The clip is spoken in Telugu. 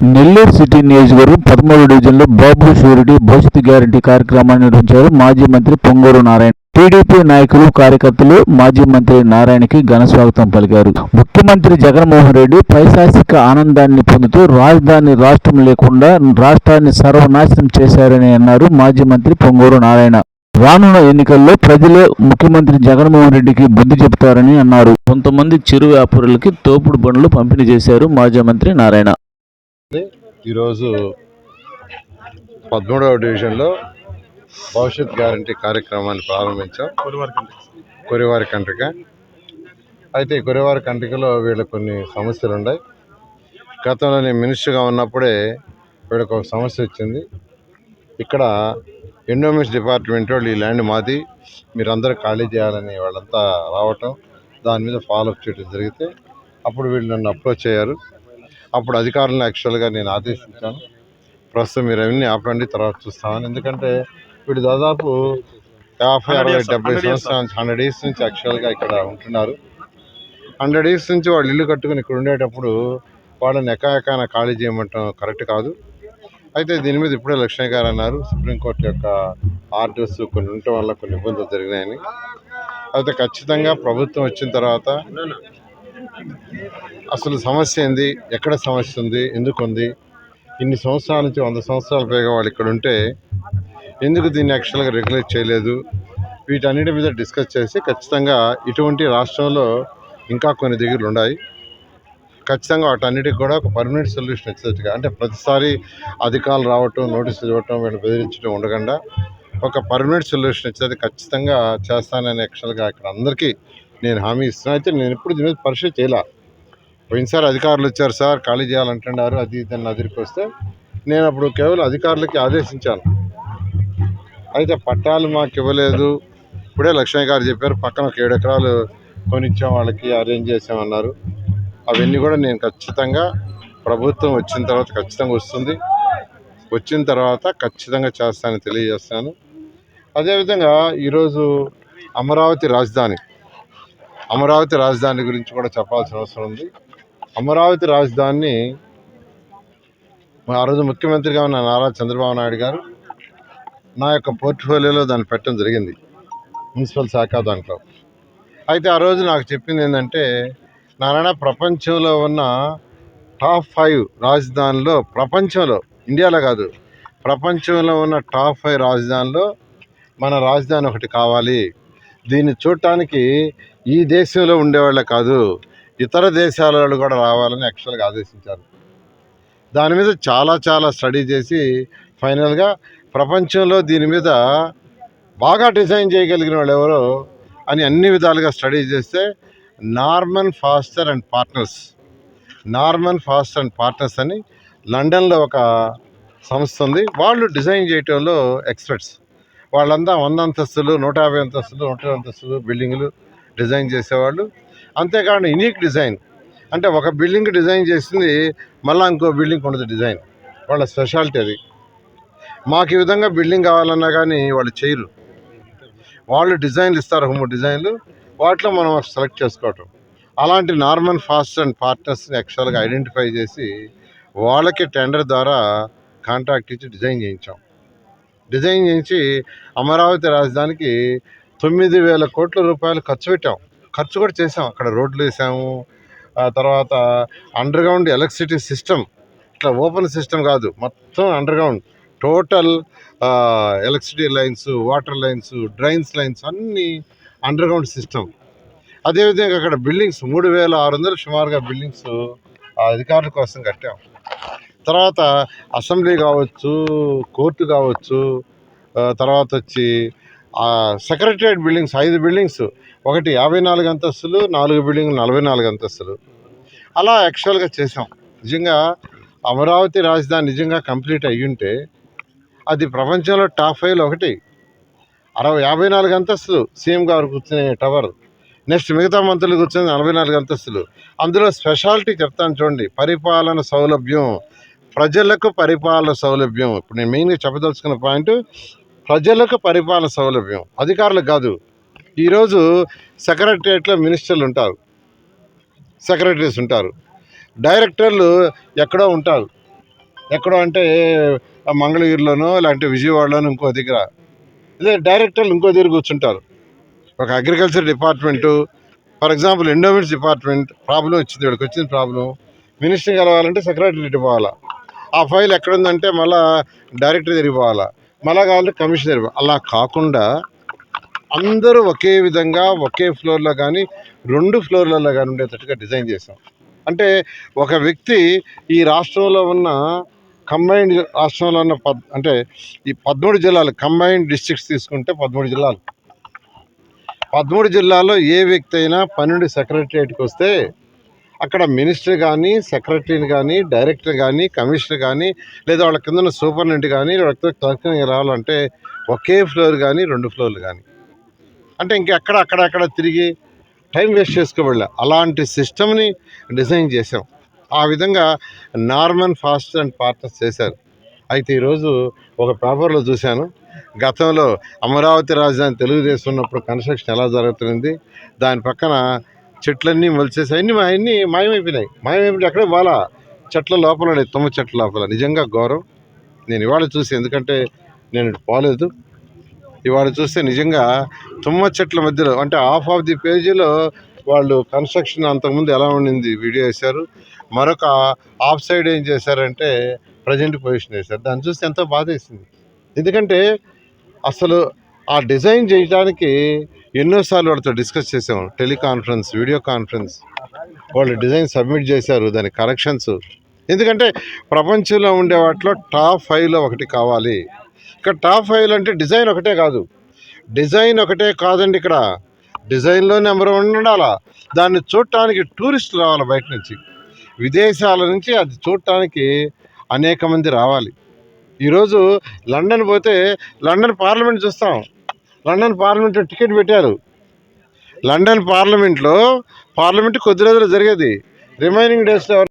నెల్లూరు సిటీ నియోజకవర్గం పదమూడు డివిజన్లో బాబు షూరిటీ భవిష్యత్ గ్యారంటీ కార్యక్రమాన్ని నిర్వహించారు మాజీ మంత్రి పొంగూరు నారాయణ. టీడీపీ నాయకులు కార్యకర్తలు మాజీ మంత్రి నారాయణకి ఘన స్వాగతం పలికారు. ముఖ్యమంత్రి జగన్మోహన్ రెడ్డి పైశాసిక ఆనందాన్ని పొందుతూ రాజధాని రాష్ట్రం లేకుండా రాష్ట్రాన్ని సర్వనాశనం చేశారని అన్నారు మాజీ మంత్రి పొంగూరు నారాయణ. రానున్న ఎన్నికల్లో ప్రజలే ముఖ్యమంత్రి జగన్మోహన్ రెడ్డికి బుద్ధి చెబుతారని అన్నారు. కొంతమంది చిరు వ్యాపారులకి తోపుడు బండ్లు పంపిణీ చేశారు మాజీ మంత్రి నారాయణ. ఈరోజు పదమూడవ డివిజన్లో భవిష్యత్ గ్యారంటీ కార్యక్రమాన్ని ప్రారంభించాం. కొరివారి కంట్రిక. అయితే కొరివారి కంట్రికలో వీళ్ళకి కొన్ని సమస్యలు ఉన్నాయి. గతంలో నేను మినిస్టర్గా ఉన్నప్పుడే వీళ్ళకి ఒక సమస్య వచ్చింది. ఇక్కడ ఎండోమెంట్స్ డిపార్ట్మెంట్ వాళ్ళు ఈ ల్యాండ్ మాది. మీరందరూ ఖాళీ చేయాలని వాళ్ళంతా రావటం దాని మీద ఫాలోఅప్ చేయడం జరిగితే అప్పుడు వీళ్ళు నన్ను అప్రోచ్ అయ్యారు. అప్పుడు అధికారులను యాక్చువల్గా నేను ఆదేశించాను. ప్రస్తుతం మీరు అవన్నీ ఆపండి తర్వాత చూస్తామని. ఎందుకంటే వీడు దాదాపు యాభై అరవై డెబ్బై సంవత్సరాల నుంచి హండ్రెడ్ ఇయర్స్ నుంచి యాక్చువల్గా ఇక్కడ ఉంటున్నారు. హండ్రెడ్ ఇయర్స్ నుంచి వాళ్ళు ఇల్లు కట్టుకుని ఇక్కడ ఉండేటప్పుడు వాళ్ళని ఎకాఎకాన ఖాళీ చేయమంటాం కరెక్ట్ కాదు. అయితే దీని మీద ఇప్పుడే లక్ష్మణ్ గారు అన్నారు సుప్రీంకోర్టు యొక్క ఆర్డర్స్ కొన్ని ఉండటం వల్ల కొన్ని ఇబ్బందులు జరిగినాయని. అయితే ఖచ్చితంగా ప్రభుత్వం వచ్చిన తర్వాత అసలు సమస్య ఏంది? ఎక్కడ సమస్య ఉంది? ఎందుకు ఉంది? ఇన్ని సంవత్సరాల నుంచి వంద సంవత్సరాల పైగా వాళ్ళు ఇక్కడ ఉంటే ఎందుకు దీన్ని యాక్చువల్గా రెగ్యులేట్ చేయలేదు? వీటన్నిటి మీద డిస్కస్ చేసి ఖచ్చితంగా ఇటువంటి రాష్ట్రంలో ఇంకా కొన్ని దగ్గరలు ఉన్నాయి. ఖచ్చితంగా వాటన్నిటికి కూడా ఒక పర్మనెంట్ సొల్యూషన్ వచ్చేట్టుగా అంటే ప్రతిసారి అధికారులు రావటం నోటీసులు ఇవ్వటం వీళ్ళు బెదిరించడం ఉండకుండా ఒక పర్మనెంట్ సొల్యూషన్ వచ్చేది ఖచ్చితంగా చేస్తానని యాక్చువల్గా ఇక్కడ అందరికీ నేను హామీ ఇస్తున్నాను. అయితే నేను ఎప్పుడు దీని మీద పరిశీలి చేయలే. పోయినసారి అధికారులు వచ్చారు సార్ ఖాళీ చేయాలంటున్నారు అది ఇది అని అదిరికి వస్తే నేను అప్పుడు కేవలం అధికారులకి ఆదేశించాను. అయితే పట్టాలు మాకు ఇవ్వలేదు. ఇప్పుడే లక్ష్మయ్య గారు చెప్పారు పక్కన ఒక ఏడు ఎకరాలు కొనిచ్చాం వాళ్ళకి అరేంజ్ చేసామన్నారు. అవన్నీ కూడా నేను ఖచ్చితంగా ప్రభుత్వం వచ్చిన తర్వాత ఖచ్చితంగా వస్తుంది. వచ్చిన తర్వాత ఖచ్చితంగా చేస్తానని తెలియజేస్తాను. అదేవిధంగా ఈరోజు అమరావతి రాజధాని అమరావతి రాజధాని గురించి కూడా చెప్పాల్సిన అవసరం ఉంది. అమరావతి రాజధానిని ఆ రోజు ముఖ్యమంత్రిగా ఉన్న నారా చంద్రబాబు నాయుడు గారు నా యొక్క పోర్ట్ఫోలియోలో దాన్ని పెట్టడం జరిగింది మున్సిపల్ శాఖ దాంట్లో. అయితే ఆ రోజు నాకు చెప్పింది ఏంటంటే నారాయణ ప్రపంచంలో ఉన్న టాప్ ఫైవ్ రాజధానిలో ప్రపంచంలో ఇండియాలో కాదు ప్రపంచంలో ఉన్న టాప్ ఫైవ్ రాజధానిలో మన రాజధాని ఒకటి కావాలి. దీన్ని చూడటానికి ఈ దేశంలో ఉండేవాళ్ళే కాదు. ఇతర దేశాల వాళ్ళు కూడా రావాలని యాక్చువల్గా ఆదేశించారు. దాని మీద చాలా చాలా స్టడీ చేసి ఫైనల్గా ప్రపంచంలో దీని మీద బాగా డిజైన్ చేయగలిగిన వాళ్ళు ఎవరో అని అన్ని విధాలుగా స్టడీ చేస్తే Norman Foster and partners. Norman Foster and partners అని లండన్లో ఒక సంస్థ ఉంది. వాళ్ళు డిజైన్ చేయటంలో ఎక్స్పర్ట్స్. వాళ్ళంతా వంద అంతస్తులు నూట యాభై అంతస్తులు నూట అంతస్తులు బిల్డింగులు డిజైన్ చేసేవాళ్ళు. అంతేకాకుండా యూనిక్ డిజైన్ అంటే ఒక బిల్డింగ్ డిజైన్ చేసింది మళ్ళీ ఇంకో బిల్డింగ్ ఉండదు డిజైన్ వాళ్ళ స్పెషాలిటీ అది. మాకు ఈ విధంగా బిల్డింగ్ కావాలన్నా కానీ వాళ్ళు చేయరు. వాళ్ళు డిజైన్లు ఇస్తారు ఒక మూడు డిజైన్లు వాటిలో మనం సెలెక్ట్ చేసుకోవటం. అలాంటి నార్మన్ ఫాస్ట్ అండ్ పార్ట్నర్స్ని యాక్చువల్గా ఐడెంటిఫై చేసి వాళ్ళకి టెండర్ ద్వారా కాంట్రాక్ట్ ఇచ్చి డిజైన్ చేయించాం. డిజైన్ చేయించి అమరావతి రాజధానికి తొమ్మిది వేల కోట్ల రూపాయలు ఖర్చు పెట్టాం. ఖర్చు కూడా చేసాం. అక్కడ రోడ్లు వేసాము. ఆ తర్వాత అండర్గ్రౌండ్ ఎలక్ట్రిసిటీ సిస్టమ్ ఇట్లా ఓపెన్ సిస్టమ్ కాదు మొత్తం underground total electricity lines water lines drains lines అన్నీ అండర్గ్రౌండ్ సిస్టమ్ అదేవిధంగా అక్కడ బిల్డింగ్స్ మూడు వేల ఆరు వందలు సుమారుగా బిల్డింగ్స్ అధికారుల కోసం కట్టాం. తర్వాత అసెంబ్లీ కావచ్చు కోర్టు కావచ్చు తర్వాత వచ్చి సెక్రటరియట్ బిల్డింగ్స్ ఐదు బిల్డింగ్స్ ఒకటి యాభై నాలుగు అంతస్తులు నాలుగు బిల్డింగ్ నలభై నాలుగు అంతస్తులు. అలా యాక్చువల్గా చేసాం నిజంగా అమరావతి రాజధాని నిజంగా కంప్లీట్ అయ్యుంటే అది ప్రపంచంలో టాప్ ఫైవ్లో ఒకటి. అరవై యాభై నాలుగు అంతస్తులు సీఎం గారు కూర్చునే టవర్ నెక్స్ట్ మిగతా మంత్రులు కూర్చునే నలభై నాలుగు అంతస్తులు. అందులో స్పెషాలిటీ చెప్తాను చూడండి. పరిపాలన సౌలభ్యం. ప్రజలకు పరిపాలన సౌలభ్యం. ఇప్పుడు నేను మెయిన్గా చెప్పదలుచుకున్న పాయింట్ ప్రజలకు పరిపాలన సౌలభ్యం. అధికారులకు కాదు. ఈరోజు సెక్రటరియట్లో మినిస్టర్లు ఉంటారు. సెక్రటరీస్ ఉంటారు. డైరెక్టర్లు ఎక్కడో ఉంటారు. ఎక్కడో అంటే మంగళగిరిలోనో లేదంటే విజయవాడలోనో ఇంకో దగ్గర. లేదా డైరెక్టర్లు ఇంకో దగ్గర కూర్చుంటారు. ఒక agriculture department for example endowments department problem వచ్చింది ఇక్కడికి వచ్చింది ప్రాబ్లం. మినిస్టర్ కలవాలంటే సెక్రటరీ పోవాలా. ఆ ఫైల్ ఎక్కడ ఉందంటే మళ్ళా డైరెక్టర్ దగ్గరికి పోవాలా. మళ్ళా కమిషనర్. అలా కాకుండా అందరూ ఒకే విధంగా ఒకే ఫ్లోర్లో కానీ రెండు ఫ్లోర్లలో కానీ ఉండేటట్టుగా డిజైన్ చేసాం అంటే ఒక వ్యక్తి ఈ రాష్ట్రంలో ఉన్న కంబైన్డ్ రాష్ట్రంలో ఉన్న పద్ అంటే ఈ పదమూడు జిల్లాలు కంబైన్డ్ డిస్ట్రిక్ట్స్ తీసుకుంటే పదమూడు జిల్లాలు. పదమూడు జిల్లాలో ఏ వ్యక్తి అయినా పన్నెండు సెక్రటరియట్కి వస్తే అక్కడ మినిస్టర్ కానీ సెక్రటరీని కానీ డైరెక్టర్ కానీ కమిషనర్ కానీ లేదా వాళ్ళ కింద సూపరింటెండెంట్ కానీ వాళ్ళ క్లర్క్ రావాలంటే ఒకే ఫ్లోర్ కానీ రెండు ఫ్లోర్లు కానీ అంటే ఇంకెక్కడ అక్కడ తిరిగి టైం వేస్ట్ చేసుకోబడలే. అలాంటి సిస్టమ్ని డిజైన్ చేసాం ఆ విధంగా నార్మన్ ఫాస్ట్ అండ్ పార్ట్నర్స్ చేశారు. అయితే ఈరోజు ఒక పేపర్లో చూశాను. గతంలో అమరావతి రాజధాని తెలుగుదేశం ఉన్నప్పుడు కన్స్ట్రక్షన్ ఎలా జరుగుతుంది దాని పక్కన చెట్లన్నీ మొలిచేసాయి అన్నీ అన్నీ మాయమైపోయినాయి. మాయమైపోయినాయి అక్కడే వాళ్ళ చెట్ల లోపల ఉన్నాయి, తుమ్మ చెట్ల లోపల. నిజంగా గౌరవం. నేను ఇవాళ చూసి ఎందుకంటే నేను పోలేదు. ఇవాళ చూస్తే నిజంగా తుమ్మ చెట్ల మధ్యలో అంటే హాఫ్ ఆఫ్ ది పేజీలో వాళ్ళు కన్స్ట్రక్షన్ అంతకుముందు ఎలా ఉండింది వీడియో వేశారు. మరొక ఆఫ్ సైడ్ ఏం చేశారంటే ప్రజెంట్ పొజిషన్ వేశారు. దాన్ని చూస్తే ఎంతో బాధ వేసింది ఎందుకంటే అసలు ఆ డిజైన్ చేయడానికి ఎన్నోసార్లు వాళ్ళతో డిస్కస్ చేసాం టెలికాన్ఫరెన్స్ వీడియో కాన్ఫరెన్స్. వాళ్ళు డిజైన్ సబ్మిట్ చేశారు దాని కరెక్షన్స్. ఎందుకంటే ప్రపంచంలో ఉండే వాటిలో టాప్ ఫైవ్లో ఒకటి కావాలి. ఇక్కడ టాప్ ఫైవ్లు అంటే డిజైన్ ఒకటే కాదు. డిజైన్ ఒకటే కాదండి ఇక్కడ. డిజైన్లో నెంబర్ వన్ ఉండాలా? దాన్ని చూడటానికి టూరిస్టులు రావాలి బయట నుంచి. విదేశాల నుంచి అది చూడటానికి అనేక మంది రావాలి. ఈరోజు లండన్ పోతే లండన్ పార్లమెంట్ చూస్తాం. లండన్ పార్లమెంట్లో టికెట్ పెట్టారు. లండన్ పార్లమెంట్లో పార్లమెంట్ కొద్ది రోజులు జరిగేది. రిమైనింగ్ డేస్లో